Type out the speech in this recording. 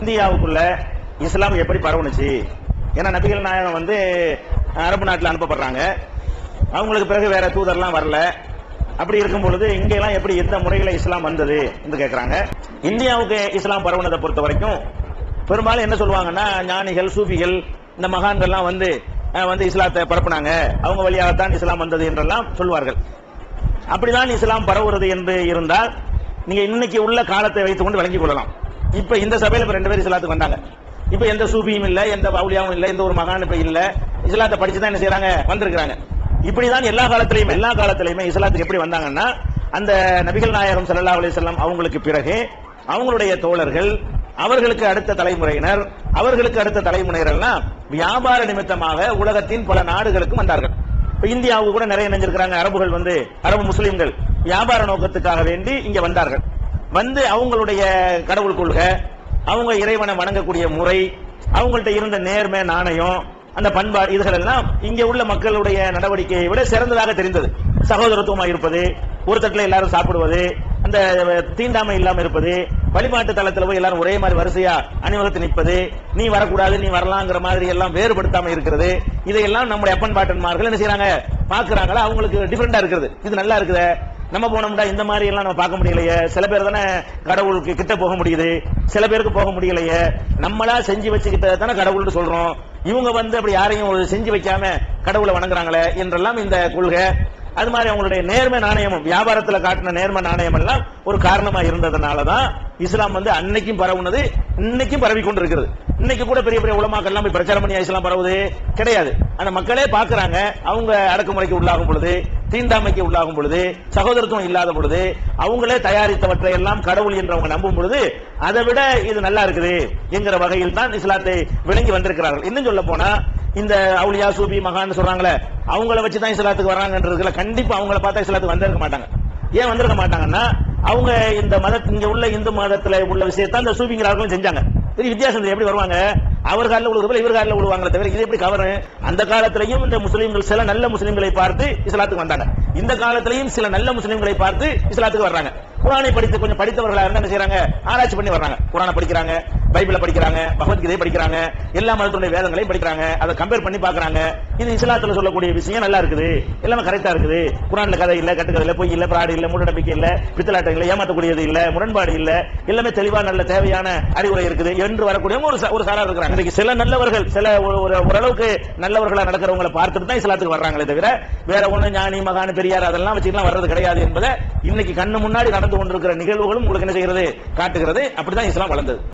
இந்தியாவுக்குள்ள இஸ்லாம் எப்படி பரவுனுச்சு? ஏன்னா நபிகள் நாயகம் வந்து அரபு நாட்டில் அனுப்பப்படுறாங்க. அவங்களுக்கு பிறகு வேற தூதர்லாம் வரல. அப்படி இருக்கும் பொழுது இங்கெல்லாம் எப்படி எந்த முறையில் இஸ்லாம் வந்தது என்று கேட்குறாங்க இந்தியாவுக்கு இஸ்லாம் பரவுனதை பொறுத்த வரைக்கும் பெரும்பாலும் என்ன சொல்லுவாங்கன்னா ஞானிகள் சூஃபிகள் இந்த மகான்கள்லாம் வந்து வந்து இஸ்லாத்தை பரப்புனாங்க. அவங்க வழியாகத்தான் இஸ்லாம் வந்தது என்றெல்லாம் சொல்வார்கள். அப்படிதான் இஸ்லாம் பரவுறது என்று இருந்தால் நீங்க இன்னைக்கு உள்ள காலத்தை வைத்துக்கொண்டு விளங்கிக் கொள்ளலாம். இப்ப இந்த சபையில இப்ப ரெண்டு பேர் இஸ்லாத்துக்கு வந்தாங்க. இப்ப எந்த சூபியும் இல்ல எந்த பவுலியாவும் இல்ல எந்த ஒரு மகான் இப்ப இல்ல. இஸ்லாத்தை படிச்சு தான் என்ன செய்யறாங்க வந்திருக்கிறாங்க. இப்படிதான் எல்லா காலத்திலையும் எல்லா காலத்திலையுமே இஸ்லாத்துக்கு எப்படி வந்தாங்கன்னா அந்த நபிகள் நாயகம் சல்லா அலைஹி வஸல்லம் அவங்களுக்கு பிறகு அவங்களுடைய தோழர்கள் அவர்களுக்கு அடுத்த தலைமுறையினர் அவர்களுக்கு அடுத்த தலைமுறையினர்லாம் வியாபார நிமித்தமாக உலகத்தின் பல நாடுகளுக்கு வந்தார்கள். இப்ப இந்தியாவுக்கு கூட நிறைய நினைஞ்சிருக்கிறாங்க அரபுகள் வந்து அரபு முஸ்லீம்கள். வியாபார நோக்கத்துக்காக வேண்டி இங்க வந்தார்கள். வந்து அவங்களுடைய கடவுள் கொள்கை அவங்க இறைவனை வணங்கக்கூடிய முறை அவங்கள்ட்ட இருந்த நேர்மை நாணயம் அந்த பண்பாடு இதுகள் எல்லாம் இங்க உள்ள மக்களுடைய நடவடிக்கையை விட சிறந்ததாக தெரிந்தது. சகோதரத்துவமா இருப்பது ஒரு தட்டில் எல்லாரும் சாப்பிடுவது அந்த தீண்டாமை இல்லாம இருப்பது வழிபாட்டு தளத்துல போய் எல்லாரும் ஒரே மாதிரி வரிசையா அணிவகுத்து நிற்பது நீ வரக்கூடாது நீ வரலாங்கிற மாதிரி எல்லாம் வேறுபடுத்தாம இருக்கிறது. இதையெல்லாம் நம்முடைய அப்பன் பாட்டன்மார்கள் என்ன செய்யறாங்க பாக்குறாங்களா அவங்களுக்கு டிஃபரெண்டா இருக்குது இது நல்லா இருக்குதே. நம்ம போனோம்டா இந்த மாதிரி எல்லாம் நம்ம பார்க்க முடியலையே. சில பேர் தானே கடவுளுக்கு கிட்ட போக முடியுது. சில பேருக்கு போக முடியலையே. நம்மளா செஞ்சு வச்சுக்கிட்ட தானே கடவுள்னு சொல்றோம். இவங்க வந்து அப்படி யாரையும் செஞ்சு வைக்காம கடவுளை வணங்குறாங்களே என்றெல்லாம் இந்த கொள்கை. அது மாதிரி அவங்களுடைய நேர்மை நாணயமும் வியாபாரத்தில் காட்டின நேர்மை நாணயம் எல்லாம் ஒரு காரணமா இருந்ததுனால தான் இஸ்லாம் வந்து அன்னைக்கும் பரவுனது இன்னைக்கும் பரவி கொண்டு இருக்கிறது இன்னைக்கு கூட பெரிய பெரிய உலமாக்கள்லாம் போய் பிரச்சாரம் பண்ணி இஸ்லாம் பரவுது. கிடையாது. அந்த மக்களே பாக்குறாங்க அவங்க அடக்குமுறைக்கு உள்ளாகும் பொழுது தீண்டாமைக்கு உள்ளாகும் பொழுது சகோதரத்துவம் இல்லாத பொழுது அவங்களே தயாரித்தவற்றை எல்லாம் கடவுள் என்று அவங்க நம்பும் பொழுது அதை விட இது நல்லா இருக்குது என்கிற வகையில் தான் இஸ்லாத்தை விளங்கி வந்திருக்கிறார்கள். இன்னும் சொல்ல போனா இந்த அவுளியா சூபி மகான் சொல்றாங்களே அவங்கள வச்சு தான் இஸ்லாத்துக்கு வராங்கன்றதுல கண்டிப்பா அவங்கள பார்த்தா இஸ்லாத்துக்கு வந்திருக்க மாட்டாங்க. ஏன் வந்திருக்க மாட்டாங்கன்னா அவங்க இந்த மத இங்க உள்ள இந்து மதத்துல உள்ள விஷயத்தை அந்த சூபிங்கிறார்களும் செஞ்சாங்க. பெரிய வித்தியாசம் எப்படி வருவாங்க? அவர் காலில் விழுவது இவர் காலில் விழுவாங்களே தவிர இது எப்படி கவரு? அந்த காலத்திலையும் இந்த முஸ்லீம்கள் சில நல்ல முஸ்லீம்களை பார்த்து இஸ்லாத்துக்கு வந்தாங்க. இந்த காலத்திலையும் சில நல்ல முஸ்லீம்களை பார்த்து இஸ்லாத்துக்கு வர்றாங்க. குரானை படித்து கொஞ்சம் படித்தவர்களாக இருந்தால் என்ன செய்றாங்க? ஆராய்ச்சி பண்ணி வர்றாங்க. குரானை படிக்கிறாங்க. பைபிளை படிக்கிறாங்க பகவத்கீதையை படிக்கிறாங்க எல்லா மதத்துடைய வேதங்களையும் படிக்கிறாங்க அதை கம்பேர் பண்ணி பாக்குறாங்க இது இஸ்லாத்துல சொல்லக்கூடிய விஷயம் நல்லா இருக்குது. எல்லாமே கரெக்டா இருக்குது. குரான்ல கதை இல்ல கட்டுக்கதை இல்ல பொய் இல்ல பிராடு இல்ல மூடநம்பிக்கை இல்ல பித்தலாட்டம் இல்ல ஏமாத்தக்கூடியது இல்ல முரண்பாடு இல்ல எல்லாமே தெளிவா நல்ல தேவையான அறிவுரை இருக்குது என்று வரக்கூடிய ஒரு ஒரு சாரா இருக்கிறாங்க. இன்னைக்கு சில நல்லவர்கள் சில ஒரு- ஒரு ஓரளவுக்கு நல்லவர்களா நடக்கிறவங்களை பார்த்துட்டு தான் இஸ்லாத்துக்கு வர்றாங்களே தவிர வேற ஒண்ணு ஞானி மகான் பெரியார் அதெல்லாம் வச்சுக்கலாம் வர்றது கிடையாது என்பதை இன்னைக்கு கண்ணு முன்னாடி நடந்து கொண்டிருக்கிற நிகழ்வுகளும் உங்களுக்கு என்ன செய்கிறது? காட்டுகிறது. அப்படிதான் இஸ்லாம் வளர்ந்தது.